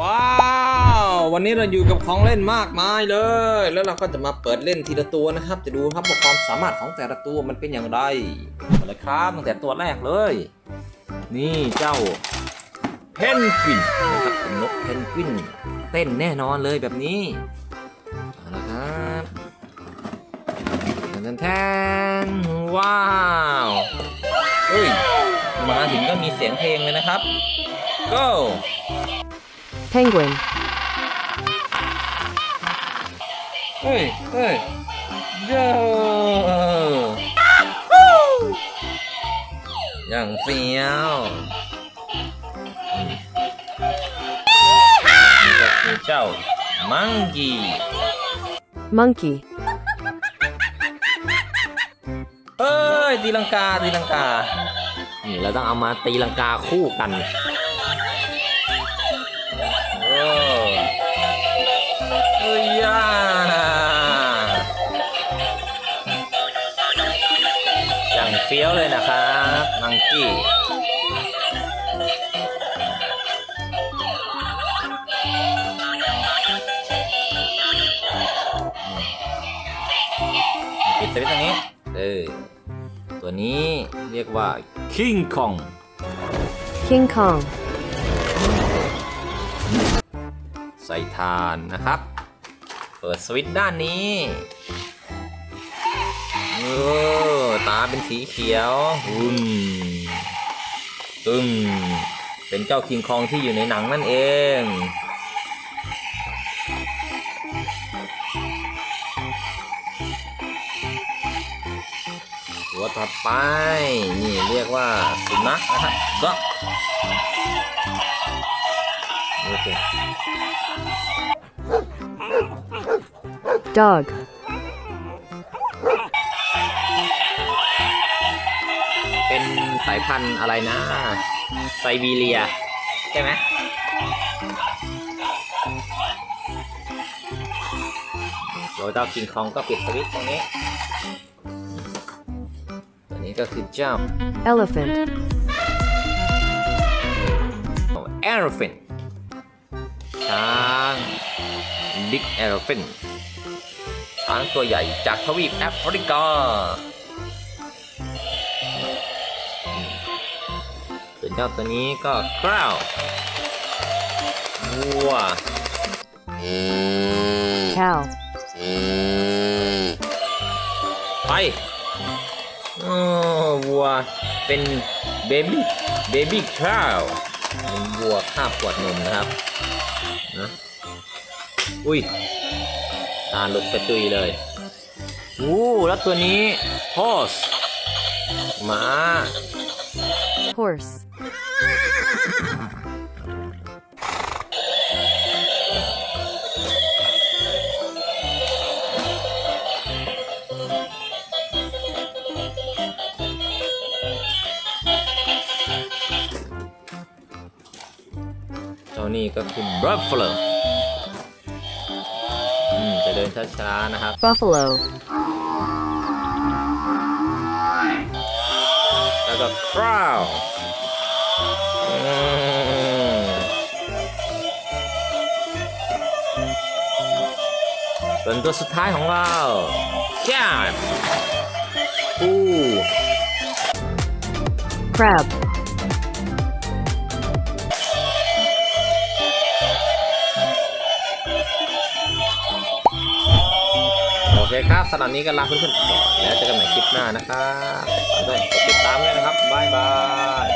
ว้าว วันนี้เราอยู่กับของเล่นมากมายเลย แล้วเราก็จะมาเปิดเล่นทีละตัวนะครับ จะดูครับว่าความสามารถของแต่ละตัวมันเป็นอย่างไรมาเลยครับตั้งแต่ตัวแรกเลย นี่เจ้าเพนกวินนะครับเป็นนกเพนกวินเต้นแน่นอนเลยแบบนี้เอาละครับแทนแทนว้าวเฮ้ยมาถึงก็มีเสียงเพลงเลยนะครับ go Penguin. เฮ้ยเฮ้ยเย้อย่างเฟี้ยวนี่ก็คือเจ้ามังกี้ Monkey. เอ้ยตีลังกาตีลังกา นี่เราต้องเอามาตีลังกาคู่กัน อ้ยย่าอย่างเฟี้ยวเลยนะครับมังกี้ปิดสวิตช์ตรงนี้ เออ ตัวนี้เรียกว่า King Kong King Kong. ใส่ทานนะครับเปิดสวิตช์ด้านนี้เออตาเป็นสีเขียวอืมตึมเป็นเจ้าคิงคองที่อยู่ในหนังนั่นเองตัวถัดไปนี่เรียกว่าสุนัขนะครับด็โอเค Dog. เป็นสายพันธุ์อะไรนะไซบีเรีย ใช่ไหมเดี๋ยวเจ้าคิงคองก็ปิดสวิตช์ตรงนี้ตัวนี้ก็คือเจ้า Elephant. elephant ช้างบิ๊ก elephant ช้างตัวใหญ่จากทวีปแอฟริกา ส่วนเจ้าตัวนี้ก็กราววัว Cow. ไปโอ้วัวเป็นเบบี้เบบี้คราวเป็นวัวคาบขวดนมนะครับนะอุ้ย ตาหลุดกระจุยเลยอู้แล้วตัวนี้ horse ม้า Horse. เจ้านี่ก็คือ buffalo อืมจะ เดินช้าๆนะครับ Buffalo. แล้วก็ crow อืมส่วนตัวสุดท้ายของเรา cat ปู Crab. อเคครับสำหรับนี้ก็ลาเพื่อนๆแล้วเจอกันใหม่คลิปหน้านะครับฝากด้วติดตามกันนะครับบ๊ายบาย